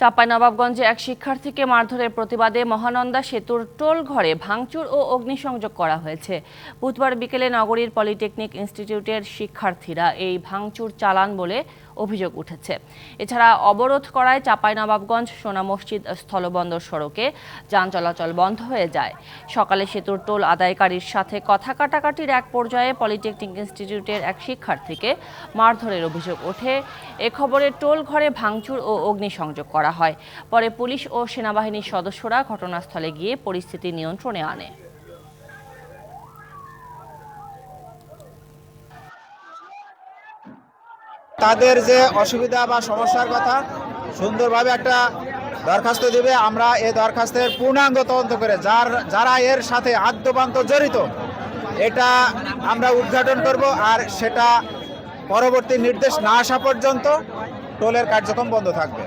চাঁপাইনবাবগঞ্জে এক শিক্ষার্থীকে মারধরের প্রতিবাদে মহানন্দা সেতুর টোল ঘরে ভাঙচুর ও অগ্নিসংযোগ করা হয়েছে। বুধবার বিকেলে নগরীর পলিটেকনিক ইনস্টিটিউটের শিক্ষার্থীরা এই ভাঙচুর চালান বলে অভিযোগ উঠেছে। এছাড়া অবরোধ করায় চাঁপাইনবাবগঞ্জ সোনা মসজিদ স্থলবন্দর সড়কে যান চলাচল বন্ধ হয়ে যায়। সকালে সেতুর টোল আদায়কারীর সাথে কথা কাটাকাটির এক পর্যায়ে পলিটেকনিক ইনস্টিটিউটের এক শিক্ষার্থীকে মারধরের অভিযোগ ওঠে। এ খবরে টোল ঘরে ভাঙচুর ও অগ্নিসংযোগ করা হয়। পরে পুলিশ ও সেনাবাহিনীর সদস্যরা ঘটনাস্থলে গিয়ে পরিস্থিতি নিয়ন্ত্রণে আনে। তাদের যে অসুবিধা বা সমস্যার কথা সুন্দরভাবে একটা দরখাস্ত দেবে, আমরা এই দরখাস্তের পূর্ণাঙ্গ তদন্ত করে যার, যারা এর সাথে আদ্যপান্ত জড়িত, এটা আমরা উদ্ঘাটন করব আর সেটা পরবর্তী নির্দেশ না আসা পর্যন্ত টোলের কার্যক্রম বন্ধ থাকবে।